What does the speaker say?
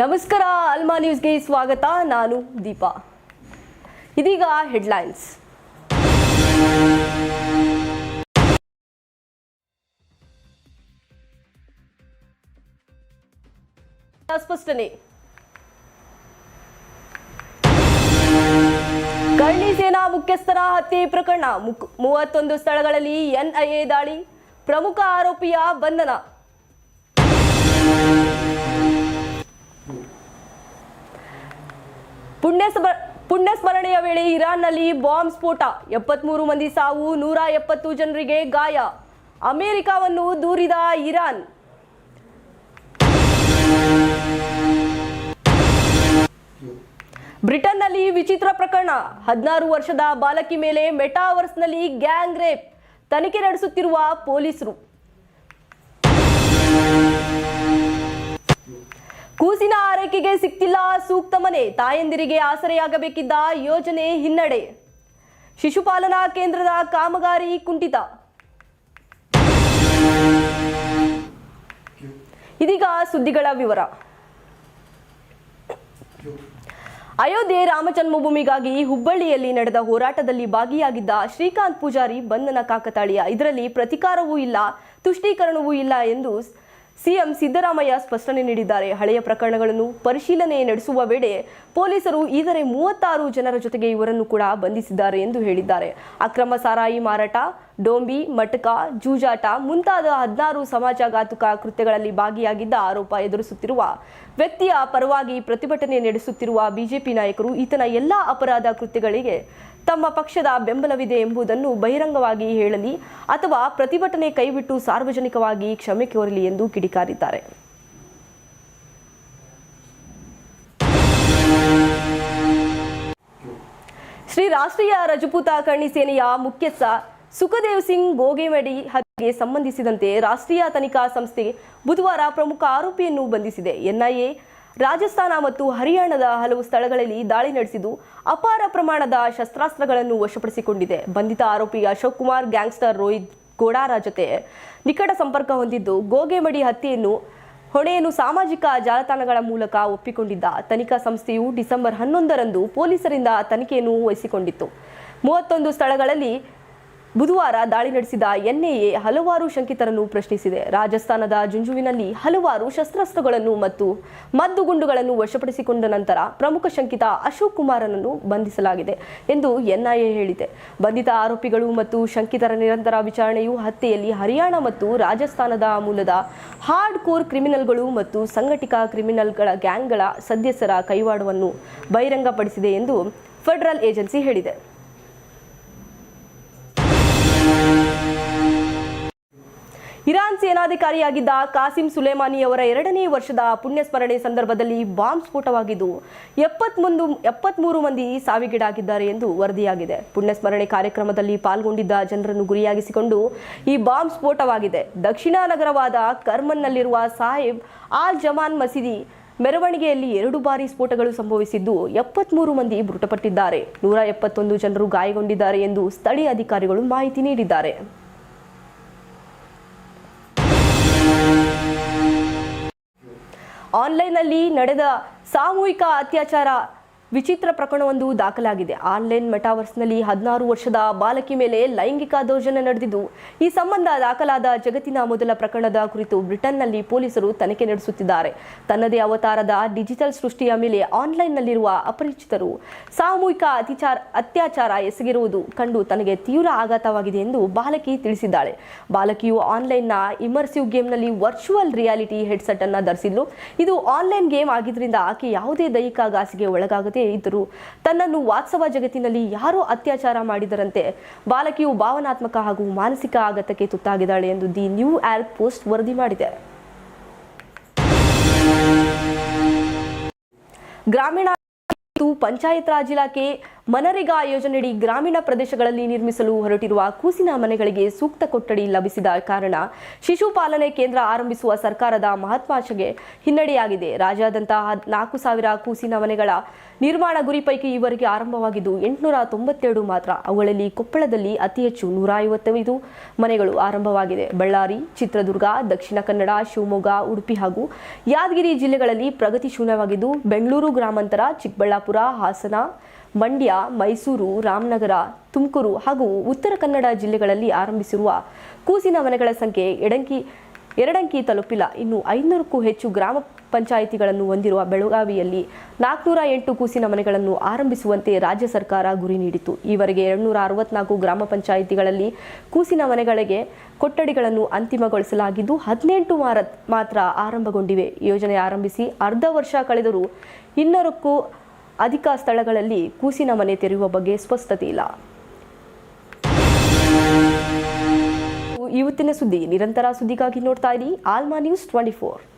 ನಮಸ್ಕಾರ, ಅಲ್ಮಾ ನ್ಯೂಸ್ಗೆ ಸ್ವಾಗತ. ನಾನು ದೀಪಾ. ಇದೀಗ ಹೆಡ್ಲೈನ್ಸ್. ಸ್ಪಷ್ಟನೆ. ಕರ್ಣಿ ಸೇನಾ ಮುಖ್ಯಸ್ಥರ ಹತ್ಯೆ ಪ್ರಕರಣ ಮೂವತ್ತೊಂದು ಸ್ಥಳಗಳಲ್ಲಿ ಎನ್ಐಎ ದಾಳಿ. ಪ್ರಮುಖ ಆರೋಪಿಯ ಬಂಧನ. ಪುಣ್ಯ ಪುಣ್ಯಸ್ಮರಣೆಯ ಸ್ಮರಣೆಯ ವೇಳೆ ಇರಾನ್ನಲ್ಲಿ ಬಾಂಬ್ ಸ್ಫೋಟ. ಎಪ್ಪತ್ಮೂರು ಮಂದಿ ಸಾವು, ನೂರ ಎಪ್ಪತ್ತು ಜನರಿಗೆ ಗಾಯ. ಅಮೆರಿಕವನ್ನು ದೂರಿದ ಇರಾನ್. ಬ್ರಿಟನ್ನಲ್ಲಿ ವಿಚಿತ್ರ ಪ್ರಕರಣ. ಹದಿನಾರು ವರ್ಷದ ಬಾಲಕಿ ಮೇಲೆ ಮೆಟಾವರ್ಸ್ನಲ್ಲಿ ಗ್ಯಾಂಗ್ ರೇಪ್. ತನಿಖೆ ನಡೆಸುತ್ತಿರುವ ಪೊಲೀಸರು. ಕೂಸಿನ ಆರೈಕೆಗೆ ಸಿಕ್ತಿಲ್ಲ ಸೂಕ್ತ ಮನೆ. ತಾಯಂದಿರಿಗೆ ಆಸರೆಯಾಗಬೇಕಿದ್ದ ಯೋಜನೆ ಹಿನ್ನಡೆ. ಶಿಶುಪಾಲನಾ ಕೇಂದ್ರದ ಕಾಮಗಾರಿ ಕುಂಠಿತ. ಇದೀಗ ಸುದ್ದಿಗಳ ವಿವರ. ಅಯೋಧ್ಯೆ ರಾಮ ಜನ್ಮಭೂಮಿಗಾಗಿ ಹುಬ್ಬಳ್ಳಿಯಲ್ಲಿ ನಡೆದ ಹೋರಾಟದಲ್ಲಿ ಭಾಗಿಯಾಗಿದ್ದ ಶ್ರೀಕಾಂತ್ ಪೂಜಾರಿ ಬಂಧನ ಕಾಕತಾಳೀಯ. ಇದರಲ್ಲಿ ಪ್ರತಿಕಾರವೂ ಇಲ್ಲ, ತುಷ್ಟೀಕರಣವೂ ಇಲ್ಲ ಎಂದು ಸಿಎಂ ಸಿದ್ದರಾಮಯ್ಯ ಸ್ಪಷ್ಟನೆ ನೀಡಿದ್ದಾರೆ. ಹಳೆಯ ಪ್ರಕರಣಗಳನ್ನು ಪರಿಶೀಲನೆ ನಡೆಸುವ ವೇಳೆ ಪೊಲೀಸರು ಇದರೆ ಮೂವತ್ತಾರು ಜನರ ಜೊತೆಗೆ ಇವರನ್ನು ಕೂಡ ಬಂಧಿಸಿದ್ದಾರೆ ಎಂದು ಹೇಳಿದ್ದಾರೆ. ಅಕ್ರಮ ಸಾರಾಯಿ ಮಾರಾಟ, ಡೋಂಬಿ, ಮಟಕ, ಜೂಜಾಟ ಮುಂತಾದ ಹದಿನಾರು ಸಮಾಜಘಾತುಕ ಕೃತ್ಯಗಳಲ್ಲಿ ಭಾಗಿಯಾಗಿದ್ದ ಆರೋಪ ಎದುರಿಸುತ್ತಿರುವ ವ್ಯಕ್ತಿಯ ಪರವಾಗಿ ಪ್ರತಿಭಟನೆ ನಡೆಸುತ್ತಿರುವ ಬಿಜೆಪಿ ನಾಯಕರು ಈತನ ಎಲ್ಲ ಅಪರಾಧ ಕೃತ್ಯಗಳಿಗೆ ತಮ್ಮ ಪಕ್ಷದ ಬೆಂಬಲವಿದೆ ಎಂಬುದನ್ನು ಬಹಿರಂಗವಾಗಿ ಹೇಳಲಿ ಅಥವಾ ಪ್ರತಿಭಟನೆ ಕೈಬಿಟ್ಟು ಸಾರ್ವಜನಿಕವಾಗಿ ಕ್ಷಮೆ ಕೋರಲಿ ಎಂದು ಕಿಡಿಕಾರಿದ್ದಾರೆ. ಶ್ರೀ ರಾಷ್ಟ್ರೀಯ ರಜಪೂತ ಕರ್ಣಿ ಸೇನೆಯ ಮುಖ್ಯಸ್ಥ ಸುಖದೇವ್ ಸಿಂಗ್ ಗೋಗೆಮಡಿ ಹತ್ಯೆಗೆ ಸಂಬಂಧಿಸಿದಂತೆ ರಾಷ್ಟ್ರೀಯ ತನಿಖಾ ಸಂಸ್ಥೆ ಬುಧವಾರ ಪ್ರಮುಖ ಆರೋಪಿಯನ್ನು ಬಂಧಿಸಿದೆ. ಎನ್ಐಎ ರಾಜಸ್ಥಾನ ಮತ್ತು ಹರಿಯಾಣದ ಹಲವು ಸ್ಥಳಗಳಲ್ಲಿ ದಾಳಿ ನಡೆಸಿದ್ದು ಅಪಾರ ಪ್ರಮಾಣದ ಶಸ್ತ್ರಾಸ್ತ್ರಗಳನ್ನು ವಶಪಡಿಸಿಕೊಂಡಿದೆ. ಬಂಧಿತ ಆರೋಪಿ ಅಶೋಕ್ ಕುಮಾರ್, ಗ್ಯಾಂಗ್ಸ್ಟರ್ ರೋಹಿತ್ ಗೋಡಾರ ಜೊತೆ ನಿಕಟ ಸಂಪರ್ಕ ಹೊಂದಿದ್ದು ಗೋಗೆಮಡಿ ಹತ್ಯೆಯನ್ನು ಹೊಣೆಯನ್ನು ಸಾಮಾಜಿಕ ಜಾಲತಾಣಗಳ ಮೂಲಕ ಒಪ್ಪಿಕೊಂಡಿದ್ದ ತನಿಖಾ ಸಂಸ್ಥೆಯು ಡಿಸೆಂಬರ್ ಹನ್ನೊಂದರಂದು ಪೊಲೀಸರಿಂದ ತನಿಖೆಯನ್ನು ವಹಿಸಿಕೊಂಡಿತ್ತು. ಮೂವತ್ತೊಂದು ಸ್ಥಳಗಳಲ್ಲಿ ಬುಧವಾರ ದಾಳಿ ನಡೆಸಿದ ಎನ್ಐಎ ಹಲವಾರು ಶಂಕಿತರನ್ನು ಪ್ರಶ್ನಿಸಿದೆ. ರಾಜಸ್ಥಾನದ ಜುಂಜುವಿನಲ್ಲಿ ಹಲವಾರು ಶಸ್ತ್ರಾಸ್ತ್ರಗಳನ್ನು ಮತ್ತು ಮದ್ದುಗುಂಡುಗಳನ್ನು ವಶಪಡಿಸಿಕೊಂಡ ನಂತರ ಪ್ರಮುಖ ಶಂಕಿತ ಅಶೋಕ್ ಕುಮಾರನನ್ನು ಬಂಧಿಸಲಾಗಿದೆ ಎಂದು ಎನ್ಐಎ ಹೇಳಿದೆ. ಬಂಧಿತ ಆರೋಪಿಗಳು ಮತ್ತು ಶಂಕಿತರ ನಿರಂತರ ವಿಚಾರಣೆಯು ಹತ್ಯೆಯಲ್ಲಿ ಹರಿಯಾಣ ಮತ್ತು ರಾಜಸ್ಥಾನದ ಮೂಲದ ಹಾರ್ಡ್ ಕೋರ್ ಕ್ರಿಮಿನಲ್ಗಳು ಮತ್ತು ಸಂಘಟಿತ ಕ್ರಿಮಿನಲ್ಗಳ ಗ್ಯಾಂಗ್ಗಳ ಸದಸ್ಯರ ಕೈವಾಡವನ್ನು ಬಹಿರಂಗಪಡಿಸಿದೆ ಎಂದು ಫೆಡರಲ್ ಏಜೆನ್ಸಿ ಹೇಳಿದೆ. ಇರಾನ್ ಸೇನಾಧಿಕಾರಿಯಾಗಿದ್ದ ಕಾಸಿಂ ಸುಲೇಮಾನಿ ಅವರ ಎರಡನೇ ವರ್ಷದ ಪುಣ್ಯಸ್ಮರಣೆ ಸಂದರ್ಭದಲ್ಲಿ ಬಾಂಬ್ ಸ್ಫೋಟವಾಗಿದ್ದು ಎಪ್ಪತ್ಮೂರು ಎಪ್ಪತ್ಮೂರು ಮಂದಿ ಸಾವಿಗೀಡಾಗಿದ್ದಾರೆ ಎಂದು ವರದಿಯಾಗಿದೆ. ಪುಣ್ಯಸ್ಮರಣೆ ಕಾರ್ಯಕ್ರಮದಲ್ಲಿ ಪಾಲ್ಗೊಂಡಿದ್ದ ಜನರನ್ನು ಗುರಿಯಾಗಿಸಿಕೊಂಡು ಈ ಬಾಂಬ್ ಸ್ಫೋಟವಾಗಿದೆ. ದಕ್ಷಿಣ ನಗರವಾದ ಕರ್ಮನ್ನಲ್ಲಿರುವ ಸಾಹೇಬ್ ಆಲ್ ಜಮಾನ್ ಮಸೀದಿ ಮೆರವಣಿಗೆಯಲ್ಲಿ ಎರಡು ಬಾರಿ ಸ್ಫೋಟಗಳು ಸಂಭವಿಸಿದ್ದು ಎಪ್ಪತ್ಮೂರು ಮಂದಿ ಮೃತಪಟ್ಟಿದ್ದಾರೆ. ನೂರ ಎಪ್ಪತ್ತೊಂದು ಜನರು ಗಾಯಗೊಂಡಿದ್ದಾರೆ ಎಂದು ಸ್ಥಳೀಯ ಅಧಿಕಾರಿಗಳು ಮಾಹಿತಿ ನೀಡಿದ್ದಾರೆ. ಆನ್ಲೈನ್ನಲ್ಲಿ ನಡೆದ ಸಾಮೂಹಿಕ ಅತ್ಯಾಚಾರ ವಿಚಿತ್ರ ಪ್ರಕರಣವೊಂದು ದಾಖಲಾಗಿದೆ. ಆನ್ಲೈನ್ ಮೆಟಾವರ್ಸ್ನಲ್ಲಿ ಹದಿನಾರು ವರ್ಷದ ಬಾಲಕಿ ಮೇಲೆ ಲೈಂಗಿಕ ದೌರ್ಜನ್ಯ ನಡೆದಿದ್ದು, ಈ ಸಂಬಂಧ ದಾಖಲಾದ ಜಗತ್ತಿನ ಮೊದಲ ಪ್ರಕರಣದ ಕುರಿತು ಬ್ರಿಟನ್ನಲ್ಲಿ ಪೊಲೀಸರು ತನಿಖೆ ನಡೆಸುತ್ತಿದ್ದಾರೆ. ತನ್ನದೇ ಅವತಾರದ ಡಿಜಿಟಲ್ ಸೃಷ್ಟಿಯ ಮೇಲೆ ಆನ್ಲೈನ್ನಲ್ಲಿರುವ ಅಪರಿಚಿತರು ಸಾಮೂಹಿಕ ಅತಿಚಾರ, ಅತ್ಯಾಚಾರ ಎಸಗಿರುವುದು ಕಂಡು ತನಗೆ ತೀವ್ರ ಆಘಾತವಾಗಿದೆ ಎಂದು ಬಾಲಕಿ ತಿಳಿಸಿದ್ದಾಳೆ. ಬಾಲಕಿಯು ಆನ್ಲೈನ್ನ ಇಮರ್ಸಿವ್ ಗೇಮ್ನಲ್ಲಿ ವರ್ಚುವಲ್ ರಿಯಾಲಿಟಿ ಹೆಡ್ಸೆಟ್ ಅನ್ನು ಧರಿಸಿದ್ಲು. ಇದು ಆನ್ಲೈನ್ ಗೇಮ್ ಆಗಿದ್ದರಿಂದ ಆಕೆ ಯಾವುದೇ ದೈಹಿಕ ಗಾಸಿಗೆ ಒಳಗಾಗದೇ ಇದ್ದರೂ. ತನ್ನನ್ನು ವಾತ್ಸವ ಜಗತ್ತಿನಲ್ಲಿ ಯಾರೋ ಅತ್ಯಾಚಾರ ಮಾಡಿದರಂತೆ? ಬಾಲಕಿಯು ಭಾವನಾತ್ಮಕ ಹಾಗೂ ಮಾನಸಿಕ ಆಘಾತಕ್ಕೆ ತುತ್ತಾಗಿದ್ದಾಳೆ ಎಂದು ದಿ ನ್ಯೂ ಆರ್ಕ್ ಪೋಸ್ಟ್ ವರದಿ ಮಾಡಿದೆ. ಗ್ರಾಮೀಣ ಪಂಚಾಯತ್ ರಾಜ್ ಇಲಾಖೆ ಮನರೇಗಾ ಯೋಜನೆಯಡಿ ಗ್ರಾಮೀಣ ಪ್ರದೇಶಗಳಲ್ಲಿ ನಿರ್ಮಿಸಲು ಹೊರಟಿರುವ ಕೂಸಿನ ಮನೆಗಳಿಗೆ ಸೂಕ್ತ ಕೊಠಡಿ ಲಭಿಸಿದ ಕಾರಣ ಶಿಶುಪಾಲನೆ ಕೇಂದ್ರ ಆರಂಭಿಸುವ ಸರ್ಕಾರದ ಮಹತ್ವಾಶೆಗೆ ಹಿನ್ನಡೆಯಾಗಿದೆ. ರಾಜ್ಯಾದ್ಯಂತ ನಾಲ್ಕು ಸಾವಿರ ಕೂಸಿನ ಮನೆಗಳ ನಿರ್ಮಾಣ ಗುರಿ ಪೈಕಿ ಈವರೆಗೆ ಆರಂಭವಾಗಿದ್ದು, ಎಂಟುನೂರ ತೊಂಬತ್ತೆರಡು ಮಾತ್ರ ಅವುಗಳಲ್ಲಿ ಕೊಪ್ಪಳದಲ್ಲಿ ಅತಿ ಹೆಚ್ಚು ನೂರ ಐವತ್ತೈದು ಮನೆಗಳು ಆರಂಭವಾಗಿದೆ. ಬಳ್ಳಾರಿ, ಚಿತ್ರದುರ್ಗ, ದಕ್ಷಿಣ ಕನ್ನಡ, ಶಿವಮೊಗ್ಗ, ಉಡುಪಿ ಹಾಗೂ ಯಾದಗಿರಿ ಜಿಲ್ಲೆಗಳಲ್ಲಿ ಪ್ರಗತಿ ಶೂನ್ಯವಾಗಿದ್ದು, ಬೆಂಗಳೂರು ಗ್ರಾಮಾಂತರ, ಚಿಕ್ಕಬಳ್ಳಾಪುರ, ಹಾಸನ ಮಂಡ್ಯ, ಮೈಸೂರು, ರಾಮನಗರ, ತುಮಕೂರು ಹಾಗೂ ಉತ್ತರ ಕನ್ನಡ ಜಿಲ್ಲೆಗಳಲ್ಲಿ ಆರಂಭಿಸಿರುವ ಕೂಸಿನ ಮನೆಗಳ ಸಂಖ್ಯೆ ಎಡಂಕಿ, ಎರಡಂಕಿ ತಲುಪಿಲ್ಲ. ಇನ್ನು ಐನೂರಕ್ಕೂ ಹೆಚ್ಚು ಗ್ರಾಮ ಪಂಚಾಯಿತಿಗಳನ್ನು ಹೊಂದಿರುವ ಬೆಳಗಾವಿಯಲ್ಲಿ ನಾಲ್ಕುನೂರ ಎಂಟು ಕೂಸಿನ ಮನೆಗಳನ್ನು ಆರಂಭಿಸುವಂತೆ ರಾಜ್ಯ ಸರ್ಕಾರ ಗುರಿ ನೀಡಿತು ಈವರೆಗೆ ಎರಡುನೂರ ಅರವತ್ನಾಲ್ಕು ಗ್ರಾಮ ಪಂಚಾಯಿತಿಗಳಲ್ಲಿ ಕೂಸಿನ ಮನೆಗಳಿಗೆ ಕೊಠಡಿಗಳನ್ನು ಅಂತಿಮಗೊಳಿಸಲಾಗಿದ್ದು, ಹದಿನೆಂಟು ಮಾರ ಮಾತ್ರ ಆರಂಭಗೊಂಡಿವೆ. ಯೋಜನೆ ಆರಂಭಿಸಿ ಅರ್ಧ ವರ್ಷ ಕಳೆದರೂ ಇನ್ನೂರಕ್ಕೂ ಅಧಿಕ ಸ್ಥಳಗಳಲ್ಲಿ ಕೂಸಿನ ಮನೆ ತೆರೆಯುವ ಬಗ್ಗೆ ಸ್ಪಷ್ಟತೆ ಇಲ್ಲ. ಇವತ್ತಿನ ಸುದ್ದಿ. ನಿರಂತರ ಸುದ್ದಿಗಾಗಿ ನೋಡ್ತಾ ಇರಿ. ಆಲ್ಮಾ ನ್ಯೂಸ್ ಟ್ವೆಂಟಿ ಫೋರ್.